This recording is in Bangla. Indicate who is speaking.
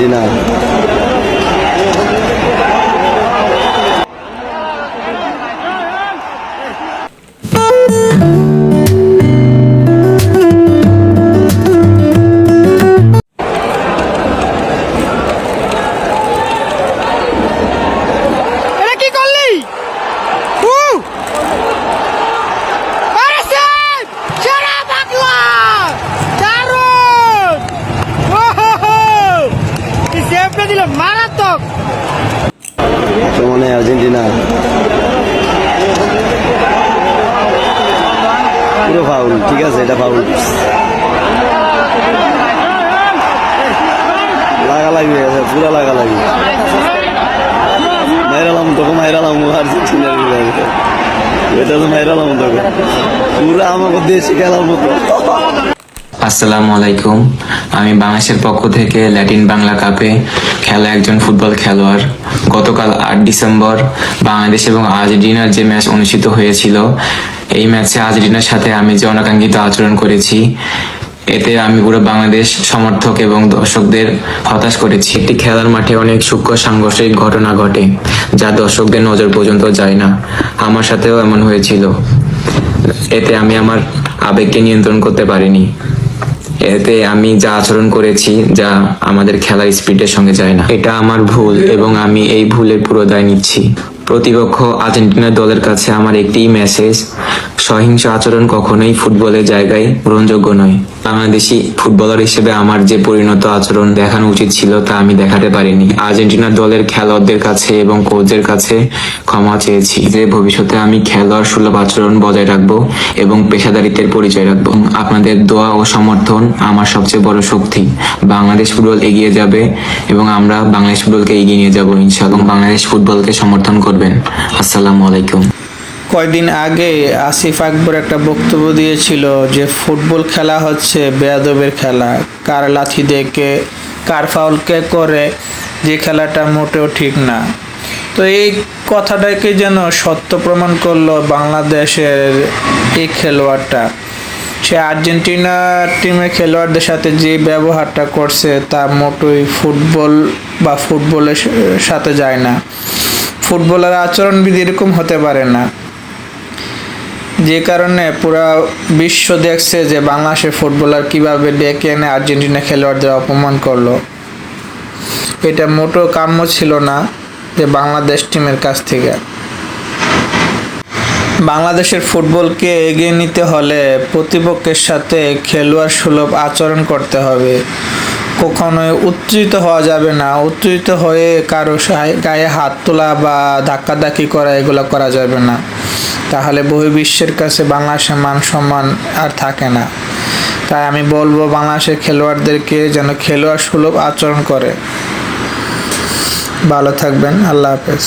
Speaker 1: আর্জেন্টিনা সমানে আর্জেন্টিনা। পুরো ফাউল ঠিক আছে, এটা ফাউল লাগালাগি হয়ে গেছে, পুরো লাগালাগি। মাইরালাম তোকে মাইরালাম আর্জেন্টিনার। এটা তো মাইরালাম তোকে। পুরো আমাকে দেশে খেলার মতো।
Speaker 2: আসসালামু আলাইকুম। আমি বাংলাদেশের পক্ষ থেকে ল্যাটিন বাংলা কাপে খেলা একজন ফুটবল খেলোয়াড়। গতকাল আট ডিসেম্বর বাংলাদেশ এবং আর্জেন্টিনার যে ম্যাচ অনুষ্ঠিত হয়েছিল, এই ম্যাচে আর্জেন্টিনার সাথে আমি যে অনাকাঙ্ক্ষিত আচরণ করেছি, এতে আমি পুরো বাংলাদেশ সমর্থক এবং দর্শকদের হতাশ করেছি। একটি খেলার মাঠে অনেক সূক্ষ্ম সাংঘর্ষিক ঘটনা ঘটে, যা দর্শকদের নজর পর্যন্ত যায় না। আমার সাথেও এমন হয়েছিল। এতে আমি আমার আবেগকে নিয়ন্ত্রণ করতে পারিনি। এতে আমি যা আচরণ করেছি, যা আমাদের খেলার স্পিডের সঙ্গে যায় না। এটা আমার ভুল এবং আমি এই ভুলের পুরো দায় নিচ্ছি। প্রতিপক্ষ আর্জেন্টিনা দলের কাছে আমার একটি মেসেজ সহিংস আচরণ কখনোই ফুটবলের জায়গায় গ্রহণযোগ্য নয়। বাংলাদেশি ফুটবলার হিসেবে আমার যে পরিণত আচরণ দেখানো উচিত ছিল তা আমি দেখাতে পারিনি। আর্জেন্টিনা দলের খেলোয়াড়দের কাছে এবং কোচদের কাছে ক্ষমা চেয়েছি যে ভবিষ্যতে আমি খেলোয়াড় সুলভ আচরণ বজায় রাখব এবং পেশাদারিত্বের পরিচয় রাখব। আপনাদের দোয়া ও সমর্থন আমার সবচেয়ে বড় শক্তি। বাংলাদেশ ফুটবল এগিয়ে যাবে এবং আমরা বাংলাদেশ ফুটবলকে এগিয়ে নিয়ে যাব ইনশাআল্লাহ। এবং বাংলাদেশ ফুটবলকে সমর্থন করবেন। আসসালামু আলাইকুম।
Speaker 3: কয়দিন আগে আসিফ আকবর একটা বক্তব্য দিয়েছিল যে ফুটবল খেলা হচ্ছে বেয়াদবের খেলা। কার লাথি দেখে, কার ফাউলকে করে, যে খেলাটা মোটেও ঠিক না। তো এই কথাটাকে যেন সত্য প্রমাণ করল বাংলাদেশের এই খেলোয়াড়টা। সে আর্জেন্টিনা টিমের খেলোয়াড়দের সাথে যে ব্যবহারটা করছে তা মোটেই ফুটবল বা ফুটবলের সাথে যায় না। ফুটবলের আচরণবিধি এরকম হতে পারে না। যে কারণে পুরা বিশ্ব দেখছে যে বাংলাদেশের ফুটবলার কীভাবে ডেকে এনে আর্জেন্টিনা খেলোয়াড়দের অপমান করল। এটা মোটেও কাম্য ছিল না যে বাংলাদেশ টিমের কাছ থেকে। বাংলাদেশের ফুটবলকে এগিয়ে নিতে হলে প্রতিপক্ষের সাথে খেলোয়াড় সুলভ আচরণ করতে হবে। কখনোই উত্তেজিত হওয়া যাবে না। উত্তেজিত হয়ে কারও গায়ে হাত তোলা বা ধাক্কাধাক্কি করা, এগুলো করা যাবে না। তাহলে বহির্বিশ্বের কাছে বাংলাদেশের মান সম্মান আর থাকে না। তাই আমি বলব, বাংলাদেশের খেলোয়াড়দেরকে যেন খেলোয়াড় সুলভ আচরণ করে। ভালো থাকবেন, আল্লাহ হাফেজ।